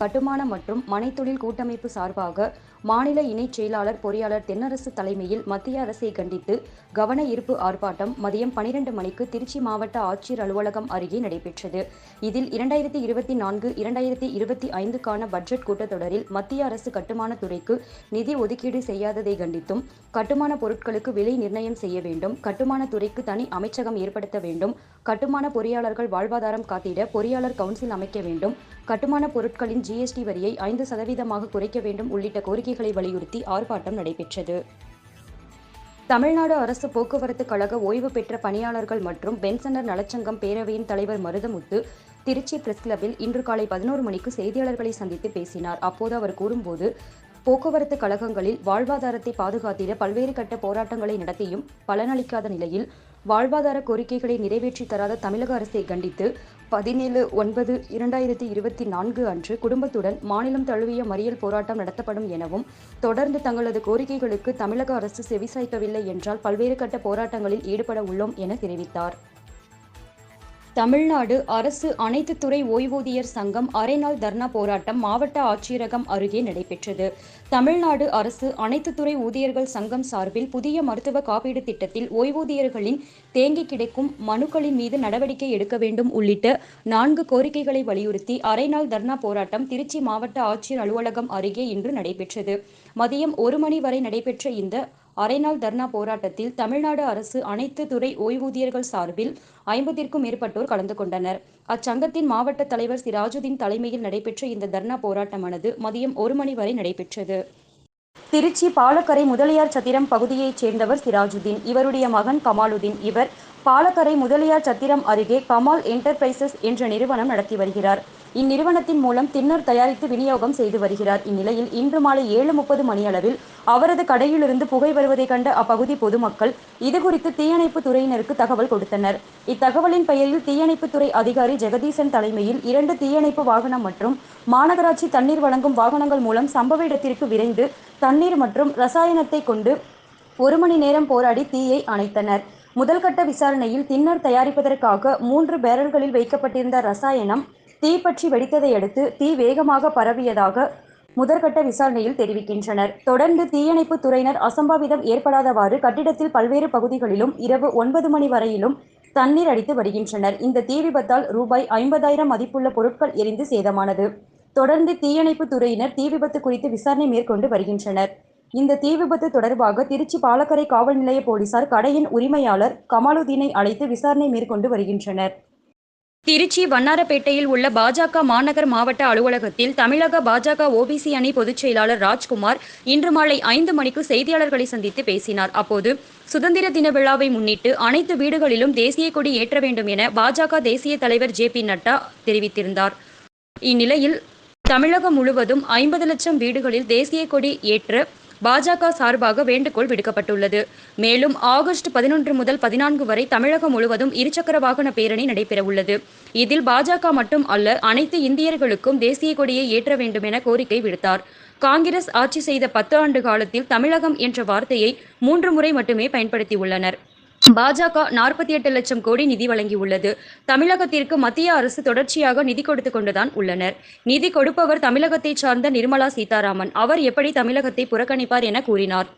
கட்டுமான மற்றும் மனைத்தொழில் கூட்டமைப்பு சார்பாக மாநில இணைச் செயலாளர் பொறியாளர் தென்னரசு தலைமையில் மத்திய அரசை கண்டித்து கவன ஈர்ப்பு ஆர்ப்பாட்டம் மதியம் பனிரெண்டு மணிக்கு திருச்சி மாவட்ட ஆட்சியர் அலுவலகம் அருகே நடைபெற்றது. இதில் இரண்டாயிரத்தி இருபத்தி நான்கு இரண்டாயிரத்தி இருபத்தி ஐந்துக்கான பட்ஜெட் கூட்டத்தொடரில் மத்திய அரசு கட்டுமான துறைக்கு நிதி ஒதுக்கீடு செய்யாததை கண்டித்தும் கட்டுமான பொருட்களுக்கு விலை நிர்ணயம் செய்ய வேண்டும் கட்டுமான துறைக்கு தனி அமைச்சகம் ஏற்படுத்த வேண்டும் கட்டுமான பொறியாளர்கள் வாழ்வாதாரம் காத்திட பொறியாளர் கவுன்சில் அமைக்க வேண்டும் கட்டுமான பொருட்களின் ஜிஎஸ்டி வரியை ஐந்து சதவீதமாக குறைக்க வேண்டும் உள்ளிட்ட கோரிக்கைகளை வலியுறுத்தி ஆர்ப்பாட்டம் நடைபெற்றது. தமிழ்நாடு அரசு போக்குவரத்து கழக ஓய்வு பெற்ற பணியாளர்கள் மற்றும் பென்சனர் நலச்சங்கம் பேரவையின் தலைவர் மருதமுத்து திருச்சி பிரஸ் கிளப்பில் இன்று காலை பதினோரு மணிக்கு செய்தியாளர்களை சந்தித்து பேசினார். அப்போது அவர் கூறும்போது போக்குவரத்து கழகங்களில் வாழ்வாதாரத்தை பாதுகாத்திட பல்வேறு கட்ட போராட்டங்களை நடத்தியும் பலனளிக்காத நிலையில் வாழ்வாதார கோரிக்கைகளை நிறைவேற்றி தராத தமிழக அரசை கண்டித்து பதினேழு ஒன்பது இரண்டாயிரத்தி இருபத்தி நான்கு அன்று குடும்பத்துடன் மாநிலம் தழுவிய மறியல் போராட்டம் நடத்தப்படும் எனவும் தொடர்ந்து தங்களது கோரிக்கைகளுக்கு தமிழக அரசு செவிசாய்க்கவில்லை என்றால் பல்வேறு கட்ட போராட்டங்களில் ஈடுபட உள்ளோம் என தெரிவித்தார். தமிழ்நாடு அரசு அனைத்து துறை ஓய்வூதியர் சங்கம் அரைநாள் தர்ணா போராட்டம் மாவட்ட ஆட்சியரகம் அருகே நடைபெற்றது. தமிழ்நாடு அரசு அனைத்து துறை ஊதியர்கள் சங்கம் சார்பில் புதிய மருத்துவ காப்பீடு திட்டத்தில் ஓய்வூதியர்களின் தேங்கி கிடைக்கும் மனுக்களின் மீது நடவடிக்கை எடுக்க வேண்டும் உள்ளிட்ட நான்கு கோரிக்கைகளை வலியுறுத்தி அரைநாள் தர்ணா போராட்டம் திருச்சி மாவட்ட ஆட்சியர் அலுவலகம் அருகே இன்று நடைபெற்றது. மதியம் ஒரு மணி வரை நடைபெற்ற இந்த அரைநாள் தர்ணா போராட்டத்தில் தமிழ்நாடு அரசு அனைத்து துறை ஓய்வூதியர்கள் சார்பில் ஐம்பதிற்கும் மேற்பட்டோர் கலந்து கொண்டனர். அச்சங்கத்தின் மாவட்ட தலைவர் சிராஜுதீன் தலைமையில் நடைபெற்ற இந்த தர்ணா போராட்டமானது மதியம் ஒரு மணி வரை நடைபெற்றது. திருச்சி பாலக்கரை முதலியார் சத்திரம் பகுதியைச் சேர்ந்தவர் சிராஜுதீன் இவருடைய மகன் கமாலுதீன். இவர் பாலக்கரை முதலியார் சத்திரம் அருகே கமால் என்டர்பிரைசஸ் என்ற நிறுவனம் நடத்தி வருகிறார். இந்நிறுவனத்தின் மூலம் தின்னர் தயாரித்து விநியோகம் செய்து வருகிறார். இந்நிலையில் இன்று மாலை ஏழு முப்பது மணியளவில் அவரது கடையிலிருந்து புகை வருவதை கண்ட அப்பகுதி பொதுமக்கள் இதுகுறித்து தீயணைப்பு துறையினருக்கு தகவல் கொடுத்தனர். இத்தகவலின் பெயரில் தீயணைப்பு துறை அதிகாரி ஜெகதீசன் தலைமையில் இரண்டு தீயணைப்பு வாகனம் மற்றும் மாநகராட்சி தண்ணீர் வழங்கும் வாகனங்கள் மூலம் சம்பவ இடத்திற்கு விரைந்து தண்ணீர் மற்றும் ரசாயனத்தை கொண்டு ஒரு மணி நேரம் போராடி தீயை அணைத்தனர். முதல்கட்ட விசாரணையில் தின்னர் தயாரிப்பதற்காக மூன்று பேரல்களில் வைக்கப்பட்டிருந்த ரசாயனம் தீ பற்றி வெடித்ததை அடுத்து தீ வேகமாக பரவியதாக முதற்கட்ட விசாரணையில் தெரிவிக்கின்றனர். தொடர்ந்து தீயணைப்பு துறையினர் அசம்பாவிதம் ஏற்படாதவாறு கட்டிடத்தில் பல்வேறு பகுதிகளிலும் இரவு ஒன்பது மணி வரையிலும் தண்ணீர் அடித்து வருகின்றனர். இந்த தீ விபத்தால் ரூபாய் ஐம்பதாயிரம் மதிப்புள்ள பொருட்கள் எரிந்து சேதமானது. தொடர்ந்து தீயணைப்பு துறையினர் தீ விபத்து குறித்து விசாரணை மேற்கொண்டு வருகின்றனர். இந்த தீ விபத்து தொடர்பாக திருச்சி பாலக்கரை காவல் நிலைய போலீசார் கடையின் உரிமையாளர் கமாலுதீனை அழைத்து விசாரணை மேற்கொண்டு வருகின்றனர். திருச்சி வண்ணாரப்பேட்டையில் உள்ள பாஜக மாநகர் மாவட்ட அலுவலகத்தில் தமிழக பாஜக ஓபிசி அணி பொதுச் செயலாளர் ராஜ்குமார் இன்று மாலை ஐந்து மணிக்கு செய்தியாளர்களை சந்தித்து பேசினார். அப்போது சுதந்திர தின விழாவை முன்னிட்டு அனைத்து வீடுகளிலும் தேசிய கொடி ஏற்ற வேண்டும் என பாஜக தேசிய தலைவர் ஜே பி நட்டா தெரிவித்திருந்தார். இந்நிலையில் தமிழகம் முழுவதும் ஐம்பது லட்சம் வீடுகளில் தேசிய கொடி ஏற்ற பாஜக சார்பாக வேண்டுகோள் விடுக்கப்பட்டுள்ளது. மேலும் ஆகஸ்ட் பதினொன்று முதல் பதினான்கு வரை தமிழகம் முழுவதும் இருசக்கர வாகன பேரணி நடைபெறவுள்ளது. இதில் பாஜக மட்டும் அல்ல அனைத்து இந்தியர்களுக்கும் தேசிய கொடியை ஏற்ற வேண்டும் என கோரிக்கை விடுத்தார். காங்கிரஸ் ஆட்சி செய்த பத்து ஆண்டு காலத்தில் தமிழகம் என்ற வார்த்தையை மூன்று முறை மட்டுமே பயன்படுத்தியுள்ளனர். பாஜக நாற்பத்தி எட்டு லட்சம் கோடி நிதி வழங்கியுள்ளது. தமிழகத்திற்கு மத்திய அரசு தொடர்ச்சியாக நிதி கொடுத்து கொண்டுதான் உள்ளனர். நிதி கொடுப்பவர் தமிழகத்தை சார்ந்த நிர்மலா சீதாராமன். அவர் எப்படி தமிழகத்தை புறக்கணிப்பார் என கூறினார்.